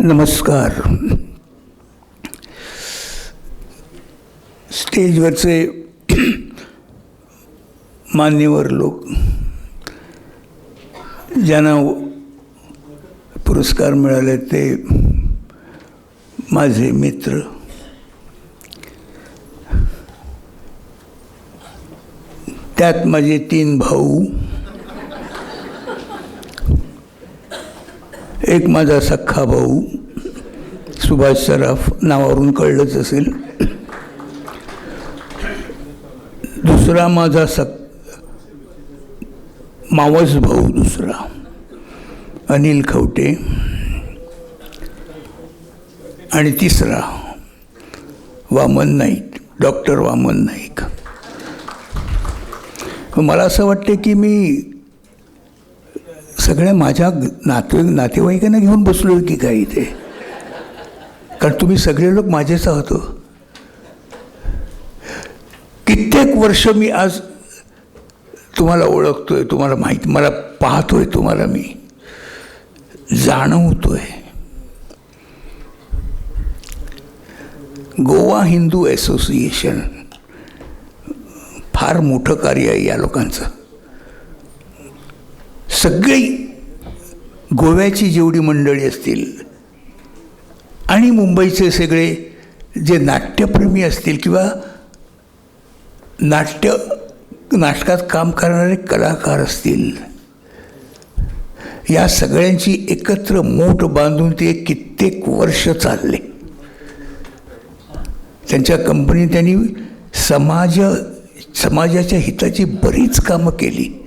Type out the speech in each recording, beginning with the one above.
नमस्कार. स्टेजवरचे मान्यवर लोक ज्यांना पुरस्कार मिळाले ते माझे मित्र. त्यात माझे तीन भाऊ एक माझा सख्खा भाऊ सुभाष सराफ नावावरून कळलंच असेल. दुसरा माझा सख मावस भाऊ दुसरा अनिल खवटे. आणि तिसरा वामन नाईक डॉक्टर वामन नाईक. मला असं वाटतं की मी सगळ्या माझ्या नाते नातेवाईकांना घेऊन बसलो की काय इथे? कारण तुम्ही सगळे लोक माझेच आहात हो. कित्येक वर्ष मी आज तुम्हाला ओळखतोय तुम्हाला माहीत मला पाहतोय तुम्हाला मी. जाणवतोय. गोवा हिंदू असोसिएशन फार मोठं कार्य आहे या लोकांचं. सगळी गोव्याची जेवढी मंडळी असतील आणि मुंबईचे सगळे जे नाट्यप्रेमी असतील किंवा नाट्य नाटकात काम करणारे कलाकार असतील या सगळ्यांची एकत्र मोठ बांधून ते कित्येक वर्ष चालले. त्यांच्या कंपनीत त्यांनी समाज समाजाच्या हिताची बरीच कामं केली.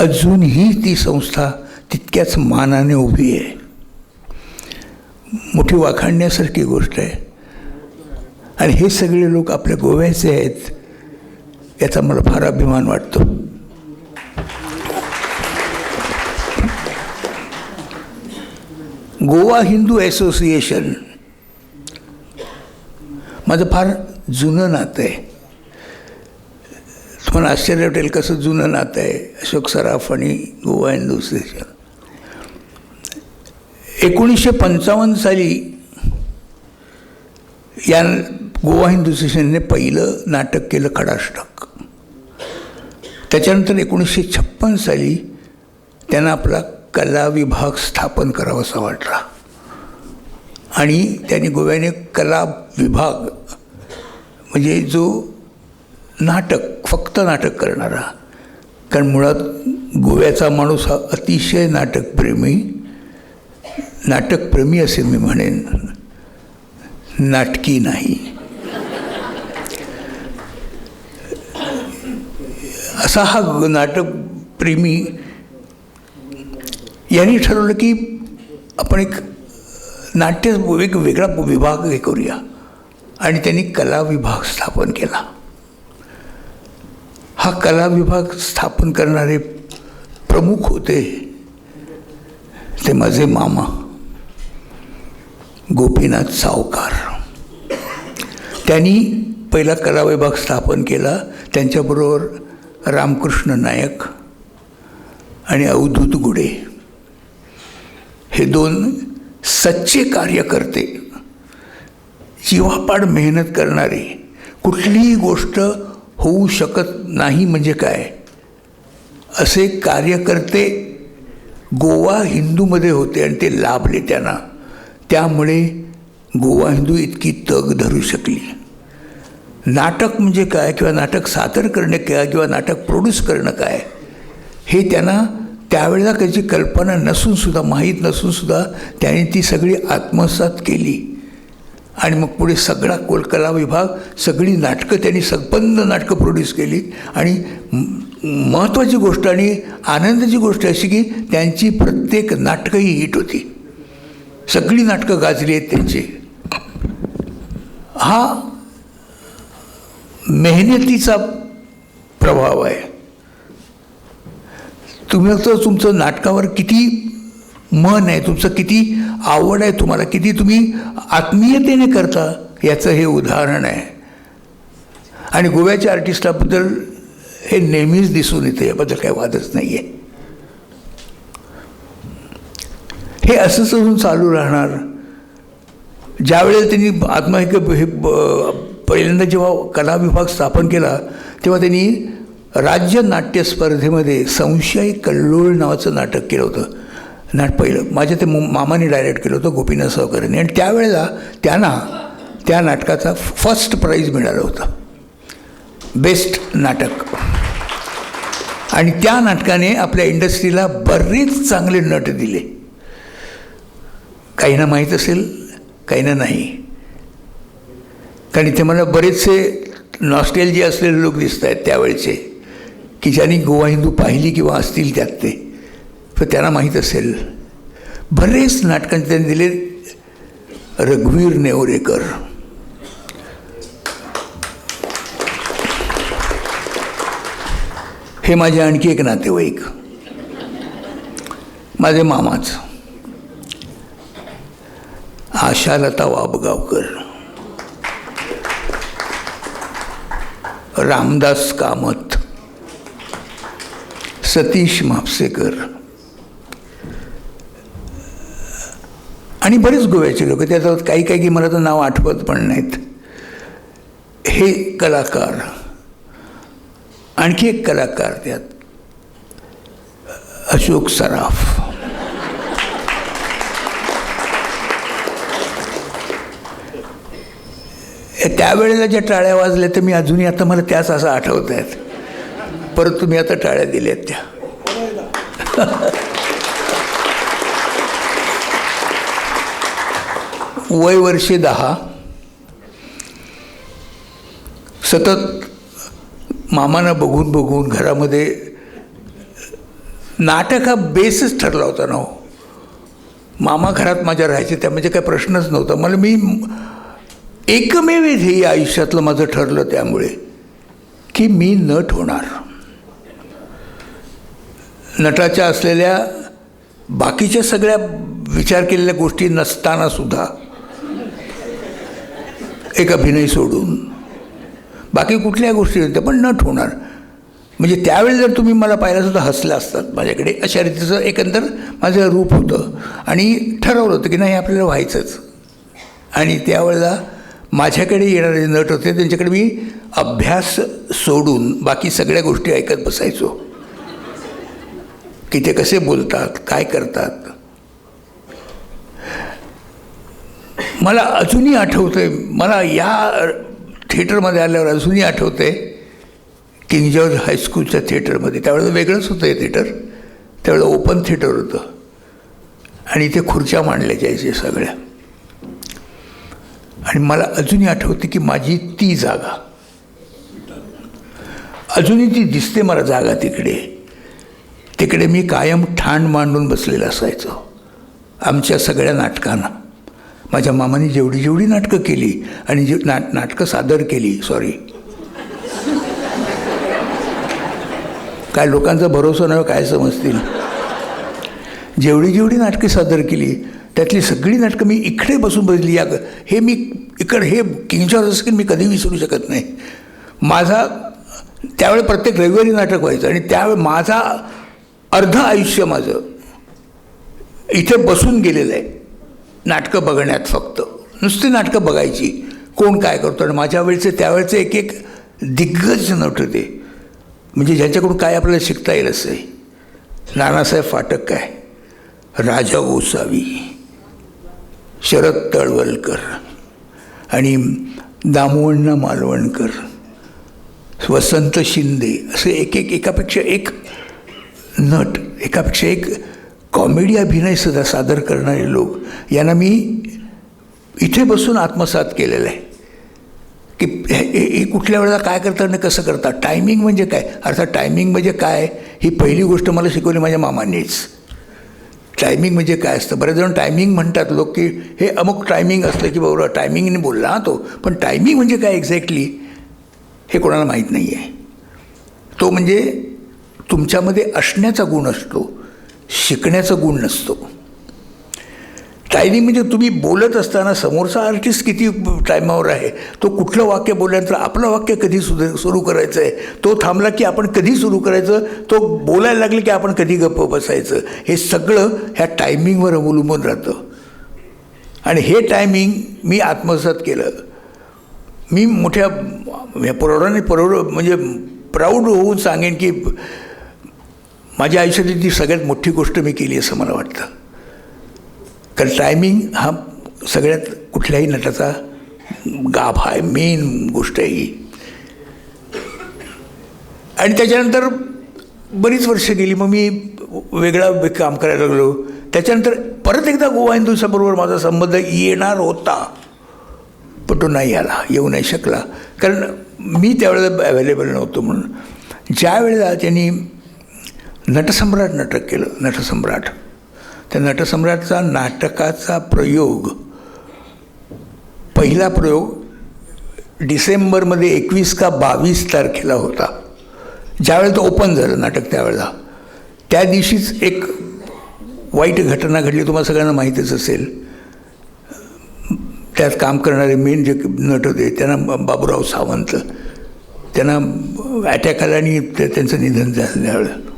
अजूनही ती संस्था तितक्याच मानाने उभी आहे. मोठी वाखाणण्यासारखी गोष्ट आहे. आणि हे सगळे लोक आपल्या गोव्याचे आहेत याचा मला फार अभिमान वाटतो. गोवा हिंदू असोसिएशन माझं फार जुनं नातं आहे. तुम्हाला आश्चर्य वाटेल कसं जुनं नातं आहे. अशोक सराफ आणि गोवा हिंदू असोसिएशन एकोणीसशे पंचावन्न साली या गोवा हिंदू सेशनने पहिलं नाटक केलं खडाष्टक. त्याच्यानंतर एकोणीसशे छप्पन साली त्यांना आपला कला विभाग स्थापन करावासा वाटला. आणि त्यांनी गोव्याने कला विभाग म्हणजे जो नाटक फक्त नाटक करणारा. कारण मुळात गोव्याचा माणूस हा अतिशय नाटकप्रेमी नाटकप्रेमी असे मी म्हणेन. नाटकी नाही. असा हा नाटकप्रेमी यांनी ठरवलं की आपण एक नाट्य एक वेगळा विभाग हे करूया. आणि त्यांनी कला विभाग स्थापन केला. हा कला विभाग स्थापन करणारे प्रमुख होते ते माझे मामा गोपीनाथ सावकार. त्यांनी पहिला कला विभाग स्थापन केला. त्यांच्याबरोबर रामकृष्ण नायक आणि अवधूत गुडे हे दोन सच्चे कार्यकर्ते जीवापाड मेहनत करणारे कुठलीही गोष्ट होऊ शकत नाही म्हणजे काय? असे कार्यकर्ते गोवा हिंदूमध्ये होते आणि ते लाभले त्यांना. त्यामुळे गोवा हिंदू इतकी तग धरू शकली. नाटक म्हणजे काय किंवा नाटक सादर करणे काय किंवा नाटक प्रोड्यूस करणं काय? हे त्यांना त्यावेळेला त्याची कल्पना नसूनसुद्धा माहीत नसूनसुद्धा त्याने ती सगळी आत्मसात केली. आणि मग पुढे सगळा कोलकला विभाग सगळी नाटकं त्यांनी संपन्न नाटकं प्रोड्यूस केली. आणि महत्त्वाची गोष्ट आणि आनंदाची गोष्ट अशी की त्यांची प्रत्येक नाटकंही हिट होती. सगळी नाटकं गाजली आहेत त्यांची. हा मेहनतीचा प्रभाव आहे. तुम्ही तर तुमचं नाटकावर किती मन आहे तुमचं किती आवड आहे तुम्हाला किती तुम्ही आत्मीयतेने करता याचं हे उदाहरण आहे. आणि गोव्याच्या आर्टिस्टाबद्दल हे नेहमीच दिसून येतं याबद्दल काही वादच नाही आहे हे असंच अजून चालू राहणार ज्यावेळेला त्यांनी आत्महत्य हे ब- पहिल्यांदा जेव्हा कला विभाग स्थापन केला तेव्हा त्यांनी राज्य नाट्य स्पर्धेमध्ये संशय कल्लोळ नावाचं नाटक केलं होतं. नाट पहिलं माझ्या ते मु- मामाने डायरेक्ट केलं होतं गोपीनाथ सावकरांनी आणि त्यावेळेला त्यांना त्या नाटकाचा फर्स्ट प्राईज मिळालं होतं. बेस्ट नाटक. आणि त्या नाटकाने आपल्या इंडस्ट्रीला बरेच चांगले नट दिले. काहींना माहीत असेल काहींना नाही. कारण इथे मला बरेचसे नॉस्टेलजी असलेले लोक दिसत आहेत त्यावेळचे की ज्यांनी गोवा हिंदू पाहिली किंवा असतील त्यात ते. तर त्यांना माहीत असेल. बरेच नाटकांचे त्यांनी दिले रघुवीर नेवरेकर. हे माझे आणखी एक नातेवाईक. माझे मामाच. आशालता वाबगावकर. रामदास कामत. सतीश म्हापसेकर आणि बरेच गोव्याचे लोक त्याच्यात काही काही की मला तर नाव आठवत पण नाहीत. हे कलाकार आणखी एक कलाकार त्यात अशोक सराफ. त्यावेळेला ज्या टाळ्या वाजल्या तर मी अजूनही आता मला त्याच असं आठवत आहेत. परत तुम्ही आता टाळ्या दिल्यात त्या. वय वर्षे दहा. सतत मामांना बघून बघून घरामध्ये नाटक हा बेसच ठरला होता ना हो. मामा घरात माझ्या राहायचे त्या म्हणजे काही प्रश्नच नव्हता. मला मी एकमेव हे आयुष्यातलं माझं ठरलं त्यामुळे की मी नट होणार. नटाच्या असलेल्या बाकीच्या सगळ्या विचार केलेल्या गोष्टी नसतानासुद्धा एक अभिनय सोडून. बाकी कुठल्या गोष्टी होत्या पण नट होणार. म्हणजे त्यावेळी जर तुम्ही मला पाहिलं सुद्धा हसलं असतात माझ्याकडे. अशा रीतीचं एकंदर माझं रूप होतं. आणि ठरवलं होतं की नाही आपल्याला व्हायचंच. आणि त्यावेळेला माझ्याकडे येणारे नट होते त्यांच्याकडे मी अभ्यास सोडून बाकी सगळ्या गोष्टी ऐकत बसायचो. की ते कसे बोलतात काय करतात. मला अजूनही आठवतं आहे मला या थिएटरमध्ये आल्यावर अजूनही आठवतंय किंग जॉर्ज हायस्कूलच्या थिएटरमध्ये. त्यावेळेला वेगळंच होतं हे थिएटर. त्यावेळेला ओपन थिएटर होतं. आणि इथे खुर्च्या मांडल्या जायचे सगळ्या. आणि मला अजूनही आठवते की माझी ती जागा. अजूनही ती दिसते मला जागा तिकडे. तिकडे मी कायम ठाण मांडून बसलेलं असायचो. आमच्या सगळ्या नाटकांना. माझ्या मामाने जेवढी जेवढी नाटकं केली आणि जे नाट नाटकं सादर केली सॉरी काय लोकांचा भरोसा नाही काय समजतील? जेवढी जेवढी नाटके सादर केली त्यातली सगळी नाटकं मी इकडे बसून बघली या हे मी इकडे हे किंगच्या रस्किन मी कधी विसरू शकत नाही. माझा त्यावेळी प्रत्येक रविवारी नाटक व्हायचं आणि त्यावेळी माझा अर्ध आयुष्य माझं. इथे बसून गेलेलं आहे. नाटकं बघण्यात फक्त. नुसती नाटकं बघायची. कोण काय करतो आणि माझ्या वेळचे त्यावेळचे एक एक दिग्गज नट होते. म्हणजे ज्यांच्याकडून काय आपल्याला शिकता येईल असं आहे. नानासाहेब फाटक काय? राजा गोसावी. शरद तळवलकर. आणि दामोण्णा मालवणकर. वसंत शिंदे. असे एक एक एकापेक्षा एक नट एकापेक्षा एक कॉमेडी अभिनयसुद्धा सादर करणारे लोक यांना मी इथे बसून आत्मसात केलेलं आहे. की हे हे कुठल्या वेळेला काय करतात आणि कसं करतात? टायमिंग म्हणजे काय? अर्थात टायमिंग म्हणजे काय? ही पहिली गोष्ट मला शिकवली माझ्या मामांनीच. टायमिंग म्हणजे काय असतं? बरेच जण टायमिंग म्हणतात लोक की हे अमुक टायमिंग असलं की बरोबर टायमिंगने बोलला हा तो. पण टायमिंग म्हणजे काय एक्झॅक्टली हे कोणाला माहीत नाही आहे तो म्हणजे तुमच्यामध्ये असण्याचा गुण असतो. शिकण्याचा गुण नसतो. टायमिंग म्हणजे तुम्ही बोलत असताना समोरचा आर्टिस्ट किती टायमावर आहे? तो कुठलं वाक्य बोलल्यानंतर आपलं वाक्य कधी सुध सुरू करायचं आहे तो थांबला की आपण कधी सुरू करायचं? तो बोलायला लागले की आपण कधी गप्प बसायचं? हे सगळं ह्या टायमिंगवर अवलंबून राहतं. आणि हे टायमिंग मी आत्मसात केलं. मी मोठ्या प्रौढाने प्रौढ म्हणजे प्राऊड होऊन सांगेन की माझ्या आयुष्यातली ती सगळ्यात मोठी गोष्ट मी केली असं मला वाटतं. कारण टायमिंग हा सगळ्यात कुठल्याही नटाचा गाभा आहे मेन गोष्ट आहे ही. आणि त्याच्यानंतर बरीच वर्ष गेली मग मी वेगळा काम करायला लागलो. त्याच्यानंतर परत एकदा गोवा हिंदूसाबरोबर माझा संबंध येणार होता पण तो नाही आला येऊ नाही शकला. कारण मी त्यावेळेला अवेलेबल नव्हतो म्हणून. ज्या वेळेला त्यांनी नटसम्राट नाटक केलं नटसम्राट. त्या नटसम्राटचा नाटकाचा प्रयोग पहिला प्रयोग डिसेंबरमध्ये एकवीस का बावीस तारखेला होता. ज्यावेळेला तो ओपन झालं नाटक त्यावेळेला. त्या दिवशीच एक वाईट घटना घडली तुम्हाला सगळ्यांना माहीतच असेल. त्यात काम करणारे मेन जे नट होते त्यांना बाबूराव सावंत. त्यांना अटॅक आला आणि त्यांचं निधन झालं. त्यावेळेला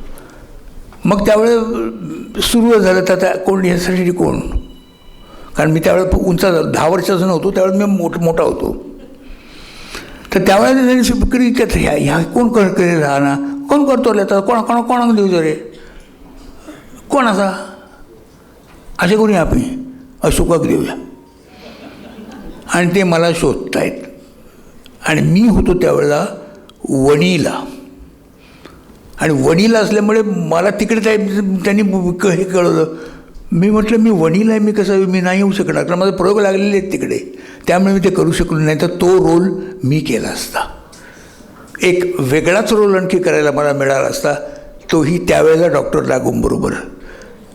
मग त्यावेळेस सुरू झालं तर त्या कोण यासाठी कोण? कारण मी त्यावेळेस उंच दहा वर्षाचा नव्हतो त्यावेळेस मी मोठ मोठा होतो. तर त्यावेळेला त्यांनी सुपकरी की ह्या ह्या कोण कर राहणार ना कोण करतो आता? कोण कोणा कोणाक देऊ रे कोण असा? असे कोणी आपण अशोकाक देऊया. आणि ते मला शोधतायत. आणि मी होतो त्यावेळेला वणीला. आणि वणीला असल्यामुळे मला तिकडे त्या- त्यांनी क- हे कळवलं मी म्हटलं मी वडील आहे मी कसं मी नाही येऊ शकणार. कारण माझे प्रयोग लागलेले आहेत तिकडे. त्यामुळे मी ते करू शकलो नाही. तर तो रोल मी केला असता. एक वेगळाच रोल आणखी करायला मला मिळाला असता. तोही त्यावेळेला डॉक्टर लागूंबरोबर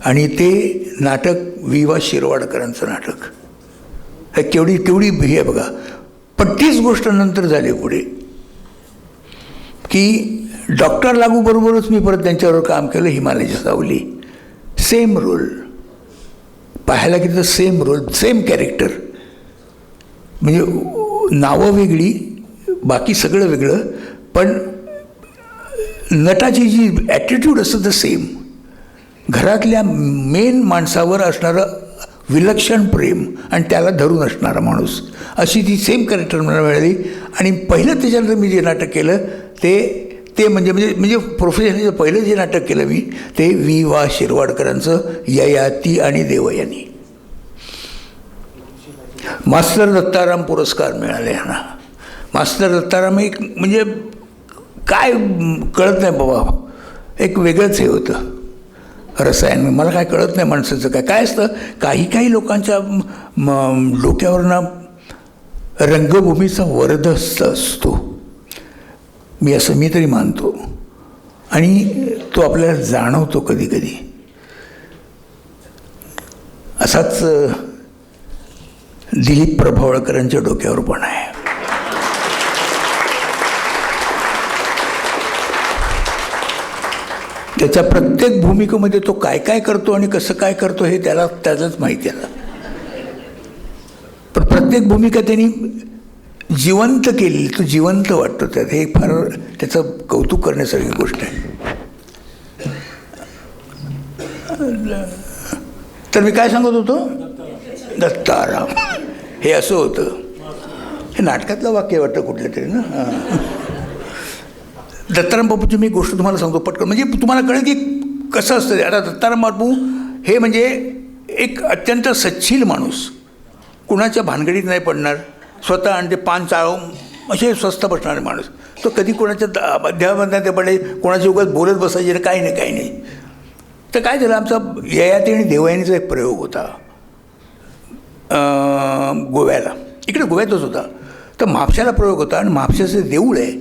आणि ते नाटक विवा शिरवाडकरांचं नाटक. हे केवढी केवढी हे आहे बघा. पण तीच गोष्ट नंतर झाली पुढे. की डॉक्टर लागूबरोबरच मी परत त्यांच्यावर काम केलं हिमालयाच्या सावली. सेम रोल पाहायला गेलं तर सेम रोल सेम कॅरेक्टर म्हणजे नावं वेगळी बाकी सगळं वेगळं पण नटाची जी ॲटिट्यूड असतं तर सेम घरातल्या मेन माणसावर असणारं विलक्षण प्रेम आणि त्याला धरून असणारा माणूस. अशी ती सेम कॅरेक्टर मला मिळाली. आणि पहिलं त्याच्यानंतर मी जे नाटक केलं ते ते म्हणजे म्हणजे म्हणजे प्रोफेशनचं पहिलं जे नाटक केलं मी ते वि वा शिरवाडकरांचं ययाती आणि देवयानी. मास्तर दत्ताराम पुरस्कार मिळाले ह्यांना मास्तर दत्ताराम एक म्हणजे काय कळत नाही बाबा. एक वेगळंच हे होतं. रसायन मला काय कळत नाही माणसाचं काय. काय असतं? काही काही लोकांच्या म- डोक्यावरनं रंगभूमीचा वरदस्त असतो. मी असं मी तरी मानतो. आणि तो आपल्याला जाणवतो कधी कधी असाच दिलीप प्रभावळकरांच्या डोक्यावर पण आहे. त्याच्या प्रत्येक भूमिकेमध्ये तो काय काय करतो आणि कसं काय करतो हे त्याला त्यालाच माहिती आहे. पण प्रत्येक भूमिका त्यांनी जिवंत केली तो जिवंत वाटतो त्यात. हे फार त्याचं कौतुक करण्यासारखी गोष्ट आहे. तर मी काय सांगत होतो? दत्ताराम. हे असं होतं. हे नाटकातलं वाक्य वाटतं कुठलं तरी ना? हां. दत्ताराम बापूची मी गोष्ट तुम्हाला सांगतो पटकन. म्हणजे तुम्हाला कळेल की कसं असतं ते. आता दत्ताराम बापू हे म्हणजे एक अत्यंत सच्छील माणूस. कुणाच्या भानगडीत नाही पडणार. स्वतः आणि ते पान चाळून असे स्वस्त बसणारे माणूस. तो कधी कोणाच्या द- ते पडले कोणाच्या उगाच बोलत बसायचे ना काही नाही काही नाही. तर काय झालं आमचा ययाती आणि देवयानीचा एक प्रयोग होता. गोव्याला. इकडे गोव्यातच होता. तर म्हापशाला प्रयोग होता आणि म्हापशाचं देऊळ आहे.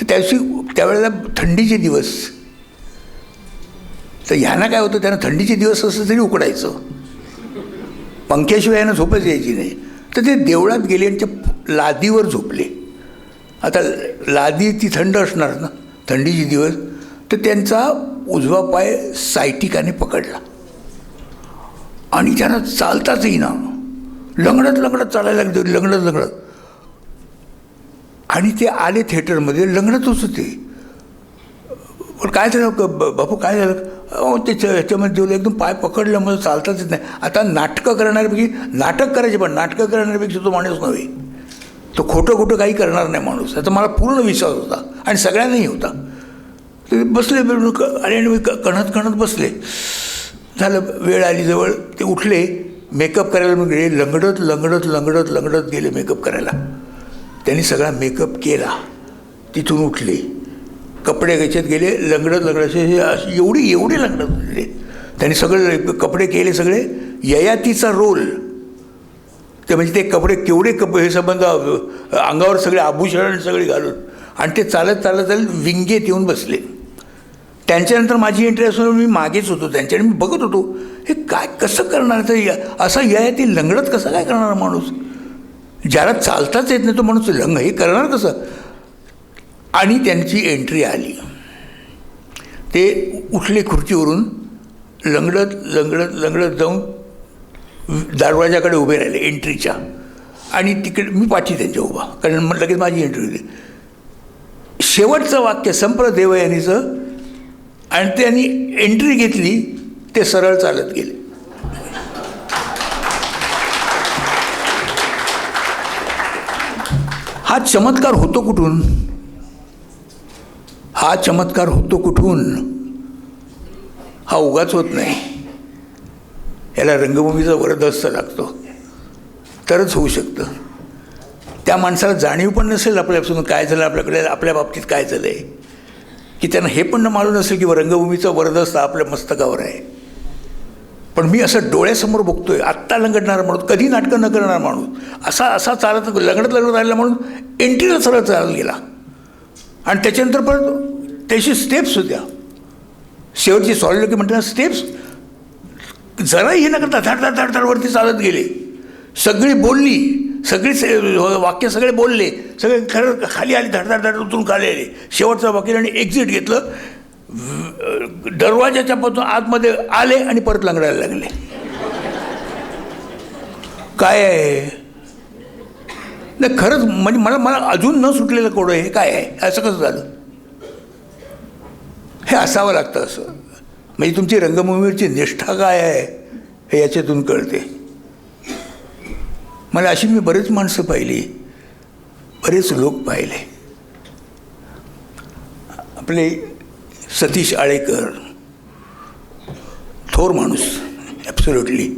तर त्या दिवशी त्यावेळेला थंडीचे दिवस. तर ह्यांना काय होतं त्यांना थंडीचे दिवस असं तरी उकडायचं. पंख्याशिवाय यांना झोपच यायची नाही. तर ते देवळात गेले आणि ते लादीवर झोपले. आता लादी ती थंड असणार ना थंडीचे दिवस तर त्यांचा उजवा पाय सायटिकाने पकडला. आणि त्यांना चालताच येईना. लंगडत लंगडत चालायला लागले लंगडत लंगडत. आणि ते आले थिएटरमध्ये लंगडतच होते. पण काय झालं बापू काय झालं? अहो त्याच्या ह्याच्यामध्ये जेवलं एकदम पाय पकडलं म्हणजे चालताच येत नाही. आता नाटकं करणाऱ्यापैकी नाटक करायचे पण नाटकं करणाऱ्यापेक्षा तो माणूस नव्हे. तो खोटं खोटं काही करणार नाही माणूस. याचा मला पूर्ण विश्वास होता. आणि सगळ्यांनाही होता. ते बसले आणि मी क- कणत कणत बसले. झालं वेळ आली जवळ. ते उठले. मेकअप करायला मग गेले. लंगडत लंगडत लंगडत लंगडत गेले मेकअप करायला. त्यांनी सगळा मेकअप केला. तिथून उठले. कपडे घ्यायच्यात गेले लंगडत लंगडत हे अशी एवढी एवढी लंगडत होते. त्यांनी सगळे कपडे केले सगळे. ययातीचा रोल ते म्हणजे ते कपडे केवढे कप हे संबंध अंगावर सगळे आभूषण सगळे घालून आणि ते चालत चालत चालत विंगेत येऊन बसले. त्यांच्यानंतर माझी एंट्री असून मी मागेच होतो त्यांच्या मी बघत होतो हे काय कसं करणार तर या- असा ययाती लंगडत कसं काय करणार माणूस? ज्याला चालताच येत नाही तो माणूस लंग हे करणार कसं? आणि त्यांची एंट्री आली. ते उठले खुर्चीवरून लंगडत लंगडत लंगडत जाऊन दरवाजाकडे उभे राहिले एंट्रीच्या आणि तिकडे मी पाठी त्यांच्या उभा कारण मग लगेच माझी एंट्री होती. शेवटचं वाक्य संप्र देवयानीचं आणि त्यांनी एंट्री घेतली ते सरळ चालत गेले. हा चमत्कार होतो कुठून? हा चमत्कार होतो कुठून? हा उगाच होत नाही. याला रंगभूमीचा वरदस्त लागतो. तरच होऊ शकतं. त्या माणसाला जाणीव पण नसेल आपल्यापासून काय झालं आपल्याकडे आपल्या बाबतीत काय झालं आहे की त्यांना हे पण न मालूम नसेल की रंगभूमीचा वरदस्त आपल्या मस्तकावर आहे. पण मी असं डोळ्यासमोर बघतोय आत्ता लंगडणारा माणूस कधी नाटकं न करणारा माणूस असा असा चालत लंगडत लंगडत राहिला म्हणून एंट्रीला सरळ चालत गेला. आणि त्याच्यानंतर परत त्याची स्टेप्स होत्या. शेवटची सॉलिड की म्हणतात स्टेप्स जराही हे न करता धडधड धाड धाड चालत गेले. सगळी बोलली सगळी से- वाक्य सगळे बोलले सगळे खरं खाली आले धड धड उतरून खाली आले. शेवटचं वाक्य आणि एक्झिट घेतलं. दरवाजाच्या पासून आतमध्ये आले आणि परत लंगडायला लागले. काय आहे नाही खरंच म्हणजे मला मला अजून न सुटलेलं कोडं हे काय आहे? असं कसं झालं? हे असावं लागतं असं. म्हणजे तुमची रंगभूमीवरची निष्ठा काय आहे हे याच्यातून कळते. मला अशी मी बरेच माणसं पाहिली बरेच लोक पाहिले. आपले सतीश आळेकर थोर माणूस ॲब्सोल्युटली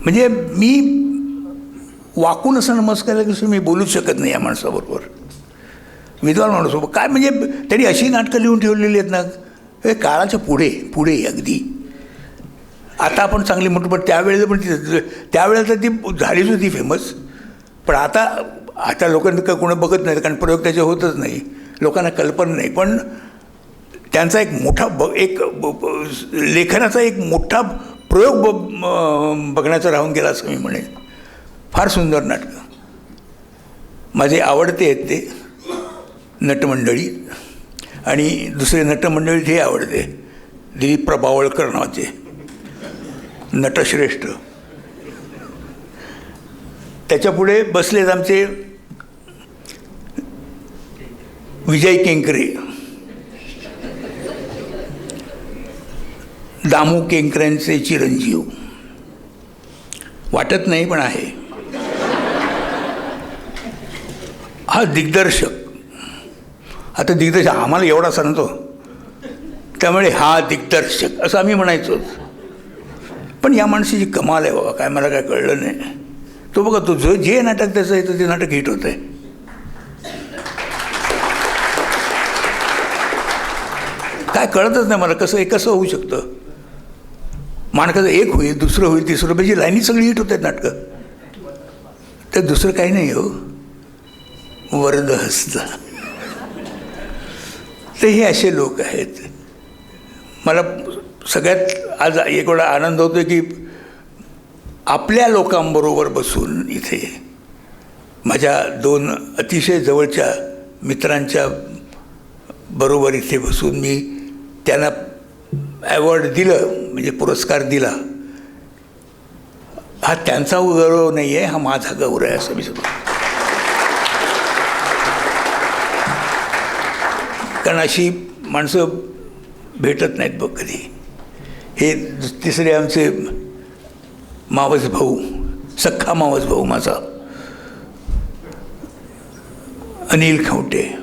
म्हणजे मी वाकून असं नमस्कार कसं मी बोलूच शकत नाही या माणसाबरोबर. विद्वान माणूस काय म्हणजे त्यांनी अशी नाटकं लिहून ठेवलेली आहेत ना? हे काळाच्या पुढे पुढे अगदी. आता आपण चांगली म्हणतो पण त्यावेळेला पण ती त्यावेळेला तर ती झालीच होती फेमस पण आता आता लोकांना का कोणी बघत नाही कारण प्रयोग त्याचे होतच नाही. लोकांना कल्पना नाही. पण त्यांचा एक मोठा ब एक ब- लेखनाचा एक मोठा प्रयोग ब बघण्याचा राहून गेला असं मी म्हणेन. फार सुंदर नाटकं माझे आवडते आहेत ते नटमंडळी आणि दुसरे नटमंडळी हे आवडते दिलीप प्रभावळकर नावाचे. नटश्रेष्ठ. त्याच्यापुढे बसलेत आमचे विजय केंकरे. दामू केंकऱ्यांचे चिरंजीव. वाटत नाही पण आहे. हा दिग्दर्शक. आता दिग्दर्शक आम्हाला एवढा सांगतो. त्यामुळे हा दिग्दर्शक असं आम्ही म्हणायचोच पण या माणसाची कमाल आहे बाबा काय मला काय कळलं नाही. तो बघा तो जो जे नाटक त्याचं येतं ते नाटक हिट होतं आहे काय कळतच नाही मला कसं कसं होऊ शकतं? माणकाचं एक होईल दुसरं होईल तिसरं म्हणजे लाईनी सगळी हिट होत आहेत नाटकं. तर दुसरं काही नाही हो. वरद हस्त तर हे असे लोक आहेत. मला सगळ्यात आज एक वेळा आनंद होतो की आपल्या लोकांबरोबर बसून इथे माझ्या दोन अतिशय जवळच्या मित्रांच्या बरोबर इथे बसून मी त्यांना ॲवॉर्ड दिलं म्हणजे पुरस्कार दिला. हा त्यांचा गौरव नाही आहे हा माझा गौरव आहे असं मी सांगतो. कारण अशी माणसं भेटत नाहीत बघ कधी. हे तिसरे आमचे मावस भाऊ सख्खा मावस भाऊ माझा. अनिल खवटे.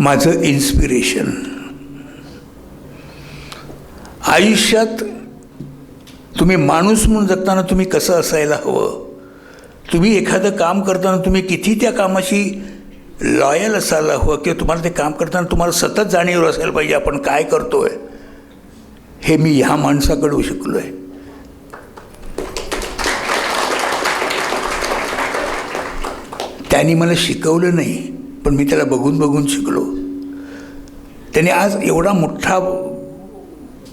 माझं इन्स्पिरेशन आयुष्यात तुम्ही माणूस म्हणून जगताना तुम्ही कसं असायला हवं? तुम्ही एखादं काम करताना तुम्ही किती त्या कामाशी लॉयल असायला हवं किंवा तुम्हाला ते काम करताना तुम्हाला सतत जाणीव असायला पाहिजे आपण काय करतो आहे हे मी ह्या माणसाकडून शिकलो आहे त्यांनी मला शिकवलं नाही पण मी त्याला बघून बघून शिकलो. त्याने आज एवढा मोठा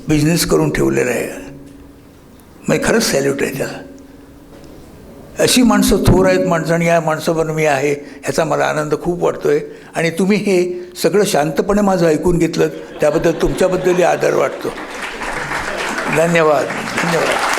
बिझनेस करून ठेवलेला आहे. म्हणजे खरंच सॅल्यूट आहे त्याला. अशी माणसं थोर आहेत माणसं आणि या माणसाबरोबर मी आहे ह्याचा मला आनंद खूप वाटतो आहे आणि तुम्ही हे सगळं शांतपणे माझं ऐकून घेतलं त्याबद्दल तुमच्याबद्दलही आदर वाटतो. धन्यवाद. धन्यवाद.